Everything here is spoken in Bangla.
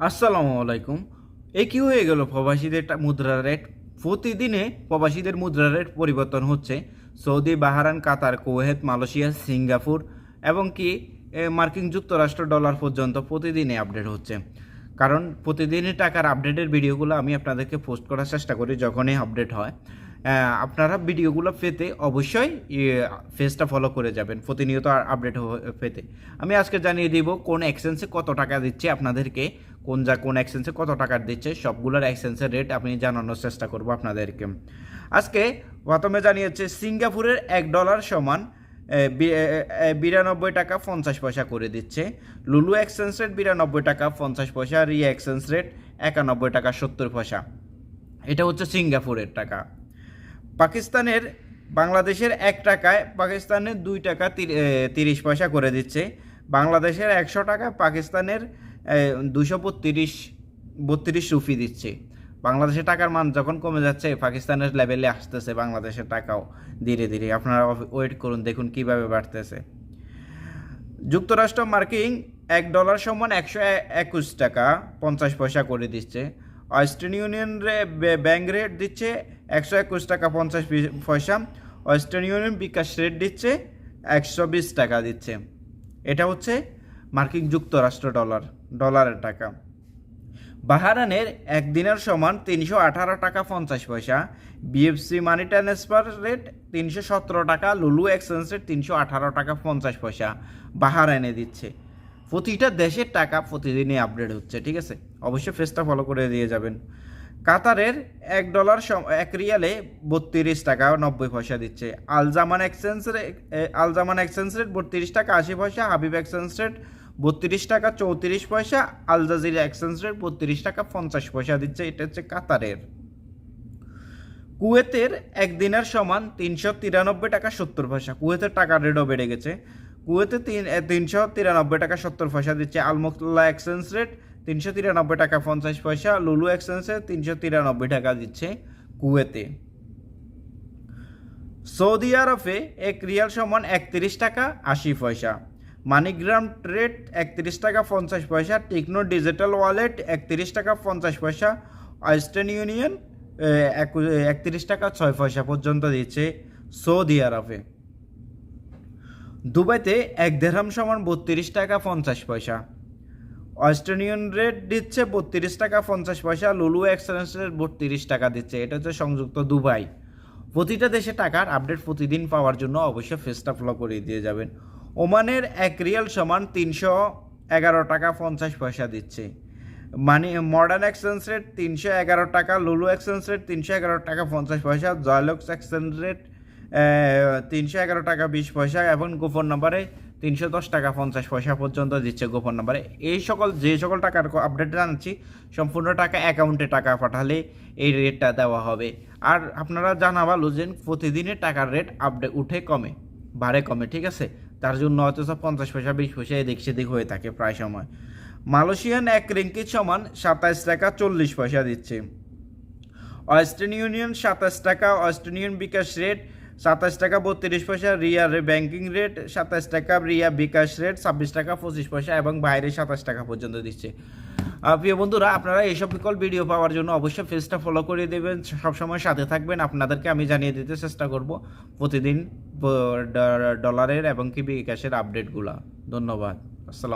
আসসালামু আলাইকুম। এ কি হয়ে গেল? প্রবাসীদের মুদ্রা রেট। প্রতিদিনে প্রবাসীদের মুদ্রা রেট পরিবর্তন হচ্ছে। Saudi Bahrain Qatar, Kuwait, Malaysia, Singapore এবং কি মার্কিন যুক্তরাষ্ট্র ডলার পর্যন্ত প্রতিদিনে আপডেট হচ্ছে। কারণ প্রতিদিনই টাকার আপডেটের ভিডিওগুলো আমি আপনাদেরকে পোস্ট করার চেষ্টা করি যখনই আপডেট হয়। আপনারা ভিডিওগুলো পেতে অবশ্যই ফেসটা ফলো করে যাবেন, প্রতিনিয়ত আপডেট পেতে। আমি আজকে জানিয়ে দিব কোন এক্সচেঞ্জে কত টাকা দিচ্ছে আপনাদেরকে কোন যা, কোন এক্সচেঞ্জে কত টাকা দিচ্ছে, সবগুলোর এক্সচেঞ্জের রেট আমি জানানোর চেষ্টা করব আপনাদেরকে। আজকে প্রথমে জানিয়েছে, সিঙ্গাপুরের এক ডলার সমান বিরানব্বই টাকা পঞ্চাশ পয়সা করে দিচ্ছে। লুলু এক্সচেঞ্জ রেট বিরানব্বই টাকা পঞ্চাশ পয়সা রিয়া এক্সচেঞ্জ রেট একানব্বই টাকা সত্তর পয়সা। এটা হচ্ছে সিঙ্গাপুরের টাকা। পাকিস্তানের, বাংলাদেশের এক টাকায় পাকিস্তানের দুই টাকা তির- তিরিশ পয়সা করে দিচ্ছে। বাংলাদেশের একশো টাকা পাকিস্তানের দুশো বত্রিশ বত্রিশ রুপি দিচ্ছে। বাংলাদেশের টাকার মান যখন কমে যাচ্ছে, পাকিস্তানের লেভেলে আসতেছে বাংলাদেশের টাকাও ধীরে ধীরে। আপনারা ওয়েট করুন, দেখুন কীভাবে বাড়তেছে। যুক্তরাষ্ট্র মার্কিন এক ডলার সমান একশো একুশ টাকা, পঞ্চাশ পয়সা করে দিচ্ছে। ওয়েস্টার্ন ইউনিয়ন রে, বে- রেট দিচ্ছে একশো একুশ টাকা, পঞ্চাশ পয়সা। ওয়েস্টার্ন ইউনিয়ন বিকাশ রেট দিচ্ছে একশো বিশ টাকা দিচ্ছে। এটা হচ্ছে মার্কিন যুক্তরাষ্ট্র ডলার। ডলারের টাকা। বাহারানের একদিনের সমান তিনশো আঠারো টাকা পঞ্চাশ পয়সা। বিএফসি মানি ট্রান্সফার রেট তিনশো সতেরো টাকা লুলু এক্সচেঞ্জ রেট তিনশো আঠারো টাকা পঞ্চাশ পয়সা বাহার বাহারানে দিচ্ছে। প্রতিটা দেশের টাকা প্রতিদিনই আপডেট হচ্ছে ঠিক আছে? অবশ্যই ফেসটা ফলো করে দিয়ে যাবেন। কাতারের এক ডলার এক রিয়ালে বত্রিশ টাকা নব্বই পয়সা দিচ্ছে। আলজামান এক্সচেঞ্জ রে- এ, আলজামান এক্সচেঞ্জ রেট বত্রিশ টাকা আশি পয়সা হাবিব এক্সচেঞ্জ রেট বত্রিশ টাকা চৌত্রিশ পয়সা, আল জাজিরা এক্সচেঞ্জ রেট বত্রিশ টাকা পঞ্চাশ পয়সা দিচ্ছে, এটা হচ্ছে কাতারের। কুয়েতের একদিনের সমান তিনশো তিরানব্বই টাকা সত্তর পয়সা, কুয়েতের টাকার রেটও বেড়ে গেছে। কুয়েতে তিন তিনশো তিরানব্বই টাকা সত্তর পয়সা দিচ্ছে আলমুক্তুল্লাহ এক্সচেঞ্জ রেট তিনশো তিরানব্বই টাকা পঞ্চাশ পয়সা, লুলু এক্সচেঞ্জ রেট তিনশো তিরানব্বই টাকা দিচ্ছে কুয়েতে। সৌদি আরবে এক রিয়াল সমান একত্রিশ টাকা আশি পয়সা মানিগ্রাম রেট একত্রিশ টাকা পঞ্চাশ পয়সা, টেকনো ডিজিটাল ওয়ালেট একত্রিশ টাকা পঞ্চাশ পয়সা ওয়েস্টার্ন ইউনিয়ন একত্রিশ টাকা ছয় পয়সা পর্যন্ত দিচ্ছে সৌদি আরবে। দুবাইতে এক দেড়হাম সমান বত্রিশ টাকা পঞ্চাশ পয়সা। ওয়েস্টার্ন ইউনিয়ন রেট দিচ্ছে বত্রিশ টাকা পঞ্চাশ পয়সা, লুলু এক্সচেঞ্জ রেট বত্রিশ টাকা দিচ্ছে। এটা হচ্ছে সংযুক্ত দুবাই। প্রতিটা দেশে টাকার আপডেট প্রতিদিন পাওয়ার জন্য অবশ্যই ফেসটা ফলো করে দিয়ে যাবেন। ওমানের এক রিয়াল সমান তিনশো এগারো টাকা পঞ্চাশ পয়সা দিচ্ছে। মানে মডার্ন এক্সচেঞ্জ রেট তিনশো এগারো টাকা লুলু এক্সচেঞ্জ রেট তিনশো এগারো টাকা পঞ্চাশ পয়সা জয়লক্স এক্সচেঞ্জ রেট তিনশো এগারো টাকা বিশ পয়সা এবং গোপন নম্বরে তিনশো দশ টাকা পঞ্চাশ পয়সা পর্যন্ত দিচ্ছে গোপন নম্বরে। এই সকল, যে সকল টাকার আপডেট জানাচ্ছি, সম্পূর্ণ টাকা অ্যাকাউন্টে টাকা পাঠালে এই রেটটা দেওয়া হবে। আর আপনারা জানা ভালো যে প্রতিদিনের টাকার রেট আপডেট উঠে কমে, বাড়ে কমে, ঠিক আছে? তার জন্য হয়তো সব পঞ্চাশ পয়সা, বিশ পয়সা এদিক সেদিক হয়ে থাকে প্রায় সময়। মালয়েশিয়ান এক রিঙ্কিট সমান সাতাইশ টাকা চল্লিশ পয়সা দিচ্ছে। ওয়েস্টার্ন ইউনিয়ন সাতাশ টাকা, ওয়েস্টার্ন ইউনিয়ন বিকাশ রেট সাতাশ টাকা বত্রিশ পয়সা, রিয়া ব্যাংকিং রেট সাতাশ টাকা, রিয়া বিকাশ রেট ছাব্বিশ টাকা পঁচিশ পয়সা এবং বাইরে সাতাশ টাকা পর্যন্ত দিচ্ছে। প্রিয় বন্ধুরা, আপনারা এইসব বিকল ভিডিও পাওয়ার জন্য অবশ্যই পেজটা ফলো করে দেবেন। সবসময় সাথে থাকবেন। আপনাদেরকে আমি জানিয়ে দিতে চেষ্টা করব প্রতিদিন ডলারের এবং কি বিকাশের আপডেটগুলো ধন্যবাদ।